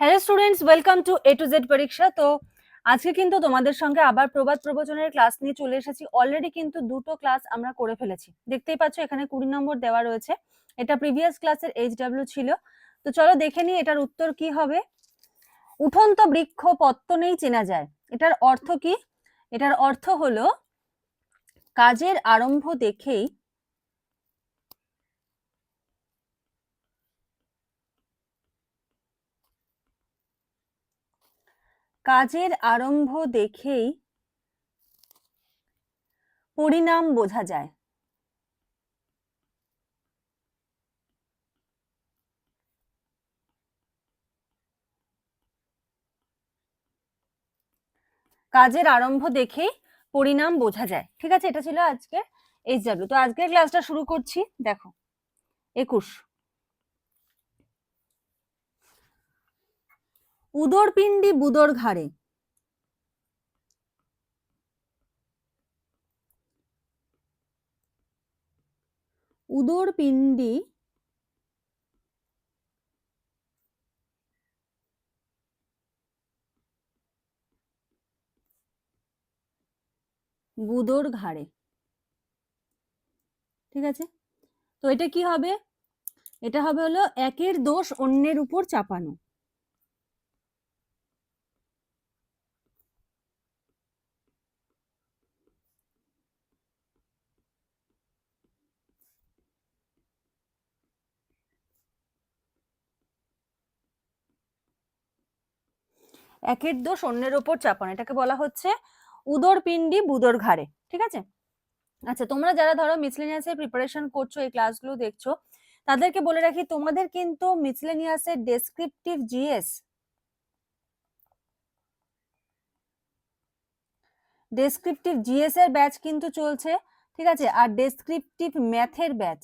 Hello students welcome to A to Z পরীক্ষা তো আজকে কিন্তু তোমাদের সঙ্গে আবার প্রবাদ প্রবচনের ক্লাস নিয়ে চলে এসেছি। অলরেডি কিন্তু দুটো ক্লাস আমরা করে ফেলেছি। দেখতেই পাচ্ছ, এখানে কুড়ি নম্বর দেওয়া রয়েছে। এটা প্রিভিয়াস ক্লাসের এইচ ডাব্লিউ ছিল। তো চলো দেখে নিই এটার উত্তর কি হবে। উঠন্ত বৃক্ষ পত্তনেই চেনা যায়। এটার অর্থ কি? এটার অর্থ হলো, কাজের আরম্ভ দেখেই কাজের আরম্ভ দেখেই পরিণাম বোঝা যায়। কাজের আরম্ভ দেখেই পরিণাম বোঝা যায়। ঠিক আছে, এটা ছিল আজকে এইচ ডাব্লিউ তো আজকের ক্লাসটা শুরু করছি, দেখো, একুশ। উদর পিণ্ডি বুদর ঘাড়ে। উদর পিণ্ডি বুদর ঘাড়ে। ঠিক আছে? তো এটা কি হবে? এটা হবে হলো একের দোষ অন্যের উপর চাপানো। একের দোষ, অন্যের ওপর চাপানো। এটাকে বলা হচ্ছে উদর পিণ্ডি বুদর ঘাড়ে ঠিক আছে? আচ্ছা তোমরা যারা ধরো মিসলেনিয়াসের প্রিপারেশন করছ, এই ক্লাসগুলো দেখছ, তাদেরকে বলে রাখি, তোমাদের কিন্তু মিসলেনিয়াসের ডেসক্রিপটিভ জিএস ডেসক্রিপটিভ জিএস এর ব্যাচ কিন্তু চলছে, ঠিক আছে? আর ডেসক্রিপটিভ ম্যাথের ব্যাচ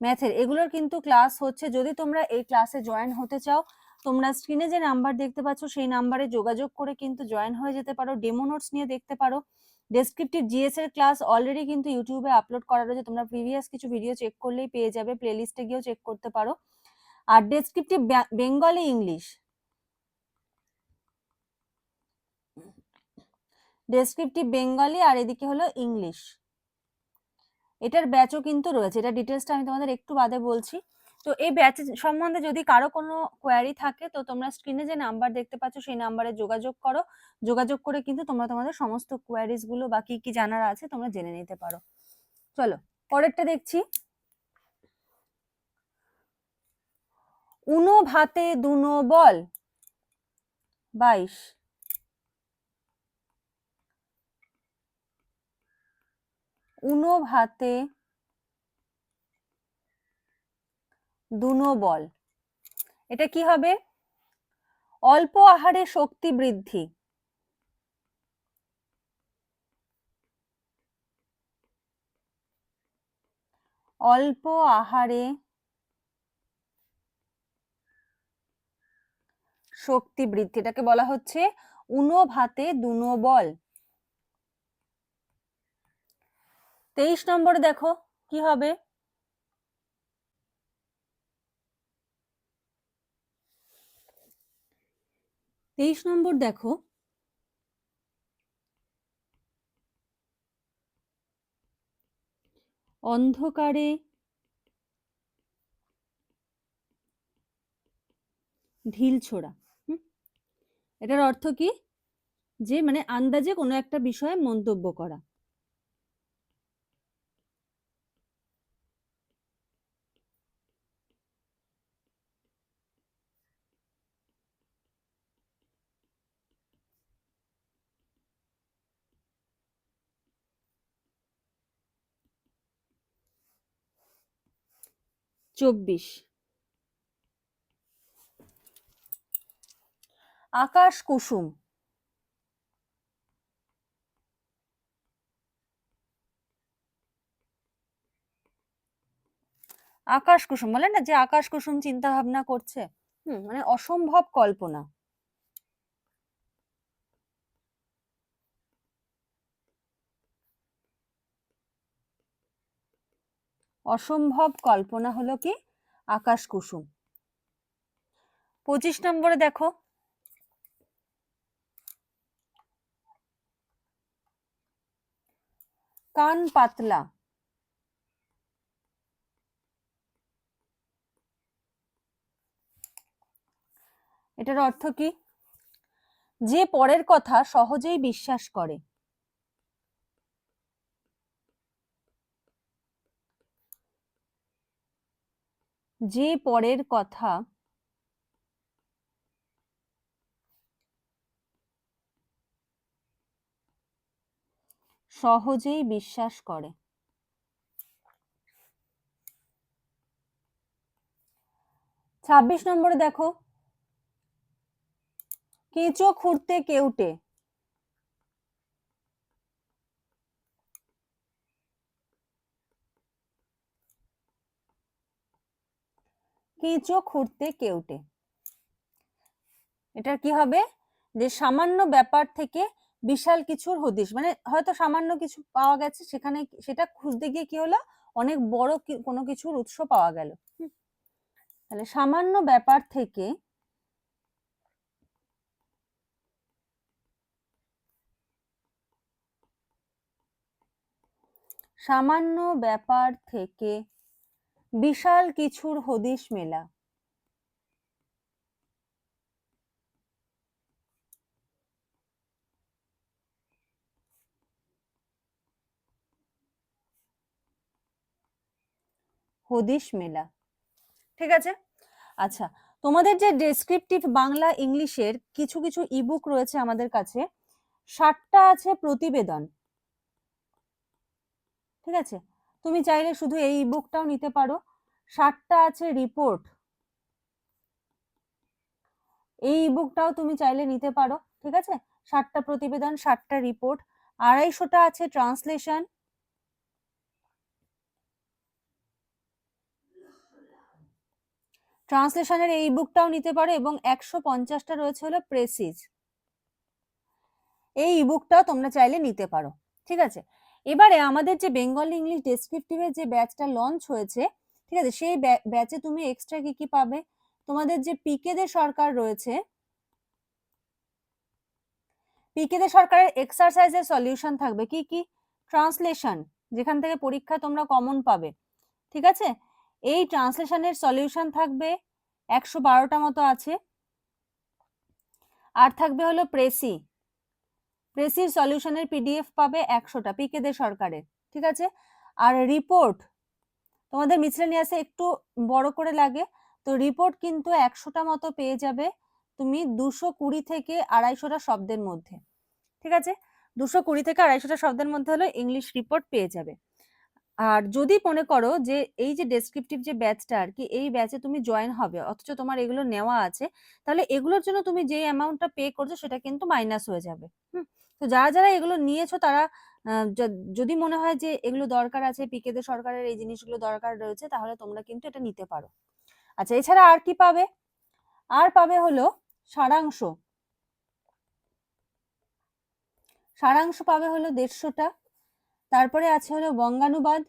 ম্যাথের এগুলোর কিন্তু ক্লাস হচ্ছে, যদি তোমরা এই ক্লাসে জয়েন হতে চাও তোমরা স্ক্রিনে যে নাম্বার দেখতে পাচ্ছ, সেই নাম্বারে যোগাযোগ করে কিন্তু জয়েন হয়ে যেতে পারো। ডেমো নোটস নিয়ে দেখতে পারো। ডেসক্রিপটিভ জিএস এর ক্লাস অলরেডি কিন্তু ইউটিউবে আপলোড করা রয়েছে। তোমরা প্রিভিয়াস কিছু ভিডিও চেক করলেই পেয়ে যাবে। প্লে প্লেলিস্টে গিয়েও চেক করতে পারো। আর descriptive Bengali English descriptive Bengali আর এদিকে হলো ইংলিশ এটার ব্যাচও কিন্তু রয়েছে। এটা ডিটেলসটা আমি তোমাদের একটু বাদে বলছি। তো এই ব্যাচ সম্বন্ধে যদি কারও কোনো কোয়ারি থাকে, তো তোমরা স্ক্রিনে যে নাম্বার দেখতে পাচ্ছ, সেই নাম্বারে যোগাযোগ করো। যোগাযোগ করে কিন্তু তোমরা তোমাদের সমস্ত কোয়ারিজগুলো বা কি কি জানার আছে তোমরা জেনে নিতে পারো। চলো, পরেরটা দেখছি। উনো ভাতে দুনো বল। বাইশ। উনো ভাতে দুনো বল। এটা কি হবে? অল্প আহারে শক্তি বৃদ্ধি। অল্প আহারে শক্তি বৃদ্ধি। এটাকে বলা হচ্ছে উনো ভাতে দুনো বল। তেইশ নম্বরে দেখো, কি হবে? তেইশ নম্বর দেখো। অন্ধকারে ঢিল ছোড়া এটার অর্থ কি? যে মানে আন্দাজে কোনো একটা বিষয়ে মন্তব্য করা। চব্বিশ। আকাশ কুসুম। আকাশ কুসুম, বলে না যে আকাশ কুসুম চিন্তা ভাবনা করছে? হুম মানে অসম্ভব কল্পনা। অসম্ভব কল্পনা হলো কি? আকাশ কুসুম। পঁচিশ নম্বরে দেখো। কান পাতলা। এটার অর্থ কি? যে পরের কথা সহজেই বিশ্বাস করে। যে পরের কথা সহজেই বিশ্বাস করে। ছাব্বিশ নম্বরে দেখো কেঁচো খুঁড়তে কেউটে। কেঁচো খুঁড়তে কেউটে এটা কি হবে? যে সামান্য ব্যাপার থেকে বিশাল কিছুর হদিশ মানে হয়তো সামান্য কিছু পাওয়া গেছে, সেখানে সেটা খুঁজতে গিয়ে কি হলো? অনেক বড় কোনো কিছুর উৎস পাওয়া গেল। তাহলে সামান্য ব্যাপার থেকে সামান্য ব্যাপার থেকে বিশাল কিছুর হদিশ মেলা। হদিশ মেলা। ঠিক আছে? আচ্ছা তোমাদের যে ডেসক্রিপটিভ বাংলা ইংলিশের কিছু কিছু ইবুক রয়েছে আমাদের কাছে, ষাটটা আছে প্রতিবেদন। ঠিক আছে? তুমি চাইলে শুধু এই বুকটাও নিতে পারো। ষাটটা আছে রিপোর্ট এই বুকটাও তুমি চাইলে নিতে পারো, ঠিক আছে? ষাটটা প্রতিবেদন, ষাটটা রিপোর্ট আড়াইশোটা আছে ট্রান্সলেশন ট্রান্সলেশনের এই বুকটাও নিতে পারো এবং একশো পঞ্চাশটা রয়েছে হলো প্রেসিজ এই ইবুকটাও তোমরা চাইলে নিতে পারো, ঠিক আছে? এবারে আমাদের যে বেঙ্গলি ইংলিশ ডেসক্রিপটিভের যে ব্যাচটা লঞ্চ হয়েছে, ঠিক আছে? সেই ব্যাচে তুমি এক্সট্রা কি কি পাবে? তোমাদের যে পিকেদের সরকার রয়েছে পিকেদের সরকারের এক্সারসাইজের সলিউশন থাকবে। কি কি? ট্রান্সলেশন যেখান থেকে পরীক্ষা তোমরা কমন পাবে। ঠিক আছে? এই ট্রান্সলেশনের সলিউশন থাকবে, একশো বারোটা মতো আছে। আর থাকবে হলো প্রেসি প্রেসির সলিউশনের পিডিএফ পাবে একশোটা পিকেদের সরকারের, ঠিক আছে? আর রিপোর্ট, তোমাদের মিসলেনিয়াসে একটু বড় করে লাগে, তো রিপোর্ট কিন্তু একশোটা মতো পেয়ে যাবে তুমি দুশো কুড়ি থেকে আড়াইশোটা শব্দের মধ্যে, ঠিক আছে? দুশো কুড়ি থেকে আড়াইশোটা শব্দের মধ্যে হলো ইংলিশ রিপোর্ট পেয়ে যাবে। আর যদি মনে করো যে এই যে ডেসক্রিপটিভ যে ব্যাচটা আর কি, এই ব্যাচে তুমি জয়েন হবে, অথচ তোমার এগুলো নেওয়া আছে, তাহলে এগুলোর জন্য তুমি যে অ্যামাউন্টটা পে করছ সেটা কিন্তু মাইনাস হয়ে যাবে, হুম? তো যারা যারা এগুলো নিয়েছো তারা যদি মনে হয় যে এগুলো দরকার আছে পিকেদের সরকারের এই জিনিসগুলো দরকার রয়েছে, তাহলে তোমরা কিন্তু এটা নিতে পারো। আচ্ছা এছাড়া আর কি পাবে? আর পাবে হলো সারাংশ। সারাংশ পাবে হলো দেড়শোটা। তারপরে আছে হলো বঙ্গানুবাদ।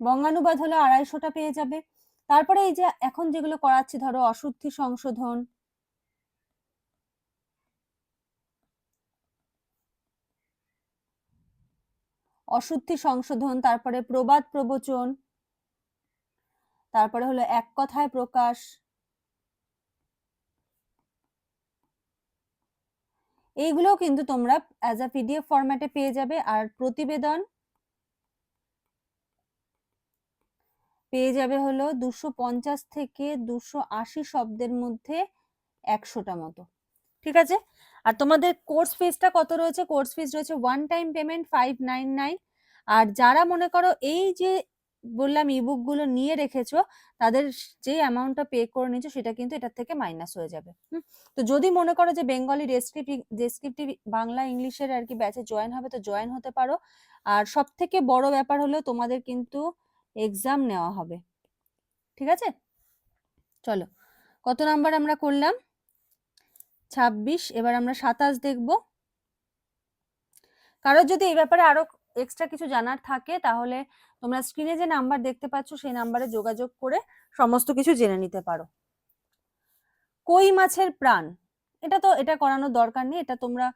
বঙ্গানুবাদ হলো আড়াইশোটা পেয়ে যাবে। তারপরে এই যে এখন যেগুলো করাচ্ছি, ধরো অশুদ্ধি সংশোধন অশুদ্ধি সংশোধন, তারপরে প্রবাদ প্রবচন, তারপরে হলো এক কথায় প্রকাশ। এইগুলোও কিন্তু তোমরা অ্যাজ আ পিডিএফ ফরম্যাটে পেয়ে যাবে আর প্রতিবেদন পেয়ে যাবে হলো দুশো পঞ্চাশ থেকে দুশো আশি শব্দের মধ্যে একশোটা মতো। ঠিক আছে? আর তোমাদের কোর্স ফিজটা কত রয়েছে? কোর্স ফিজ রয়েছে one time payment five nine nine আর যারা মনে করো এই যে বললাম ইবুকগুলো নিয়ে রেখেছো, তাদের যে অ্যামাউন্টটা পে করে নিচ্ছ সেটা কিন্তু এটার থেকে মাইনাস হয়ে যাবে? তো যদি মনে করো যে বেঙ্গলি ডেসক্রিপটিভ ডেসক্রিপটিভ বাংলা ইংলিশের আর কি ব্যাচে জয়েন হবে, তো জয়েন হতে পারো। আর সব থেকে বড় ব্যাপার হলো তোমাদের কিন্তু এক্সাম নেওয়া হবে। ঠিক আছে? চলো, কত নাম্বার আমরা করলাম? ছাব্বিশ, এবার আমরা সাতাশ দেখব। কারোর যদি এই ব্যাপারে আরও এক্সট্রা কিছু জানার থাকে, তাহলে তোমরা স্ক্রিনে যে নাম্বার দেখতে পাচ্ছ, সেই নাম্বারে যোগাযোগ করে সমস্ত কিছু জেনে নিতে পারো। কই মাছের প্রাণ? এটা তো, এটা করানোর দরকার নেই, এটা তোমরা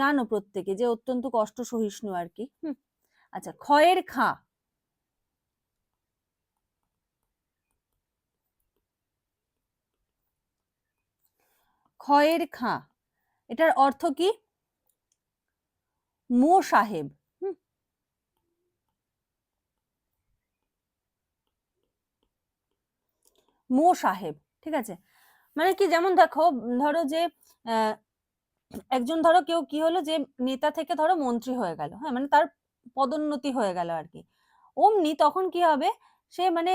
জানো প্রত্যেকে যে অত্যন্ত কষ্ট সহিষ্ণু আর কি। আচ্ছা ক্ষয়ের খা। ক্ষয়ের খা। এটার অর্থ কি? মো সাহেব। মো সাহেব, ঠিক আছে? মানে কি যেমন দেখো, ধরো যে একজন ধরো কেউ কি হলো যে, নেতা থেকে ধরো মন্ত্রী হয়ে গেল হ্যাঁ? মানে তার পদোন্নতি হয়ে গেল আর কি। অমনি তখন কি হবে? সে মানে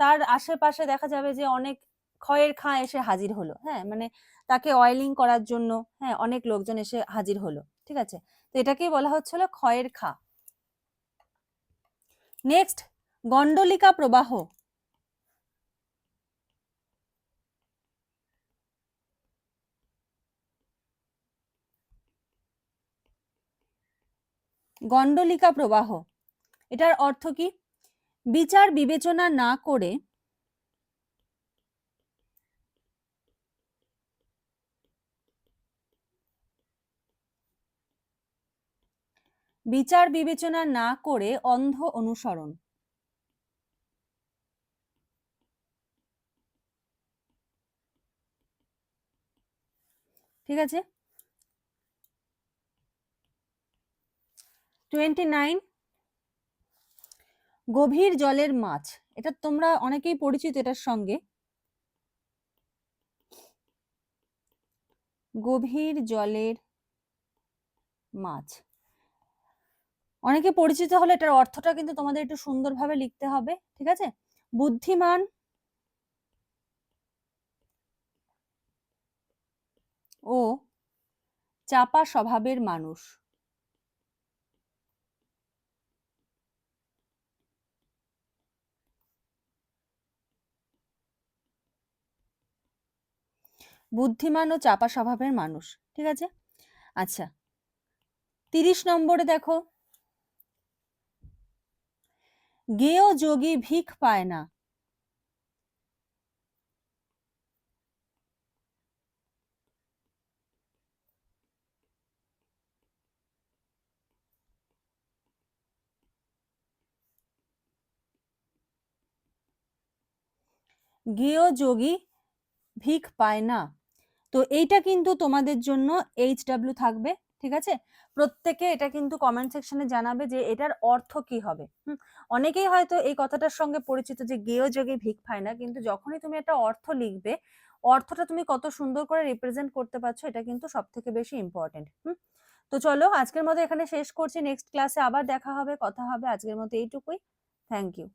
তার আশেপাশে দেখা যাবে যে অনেক ক্ষয়ের খা এসে হাজির হলো হ্যাঁ? মানে তাকে অয়েলিং করার জন্য হ্যাঁ অনেক লোকজন এসে হাজির হলো, ঠিক আছে? তো এটাকেই বলা হচ্ছিল ক্ষয়ের খা। নেক্সট গন্ডলিকা প্রবাহ। গন্ডলিকা প্রবাহ, এটার অর্থ কি? বিচার বিবেচনা না করে বিচার বিবেচনা না করে অন্ধ অনুসরণ। ঠিক আছে? টোয়েন্টি নাইন গভীর জলের মাছ। এটা তোমরা অনেকেই পরিচিত এটার সঙ্গে। গভীর জলের মাছ। অনেকে পরিচিত হলে এটার অর্থটা কিন্তু তোমাদের একটু সুন্দরভাবে লিখতে হবে, ঠিক আছে? বুদ্ধিমান ও চাপা স্বভাবের মানুষ। বুদ্ধিমান ও চাপা স্বভাবের মানুষ, ঠিক আছে? আচ্ছা তিরিশ নম্বরে দেখো গেয় যোগী ভিক পায় না। গেয় যোগী ভিক পায় না। তো এইটা কিন্তু তোমাদের জন্য এইচ ডাব্লিউ থাকবে। ঠিক আছে? প্রত্যেকে এটা কিন্তু কমেন্ট সেকশনে জানাবে যে এটার অর্থ কি হবে। অনেকেই হয়তো এই কথাটার সঙ্গে পরিচিত যে গেয় যোগে ভিক পায় না, কিন্তু যখনই তুমি একটা অর্থ লিখবে, অর্থটা তুমি কত সুন্দর করে রিপ্রেজেন্ট করতে পারছ, এটা কিন্তু সব থেকে বেশি ইম্পর্টেন্ট হুম? তো চলো, আজকের মতো এখানে শেষ করছি। নেক্সট ক্লাসে আবার দেখা হবে, কথা হবে। আজকের মতো এইটুকুই। Thank you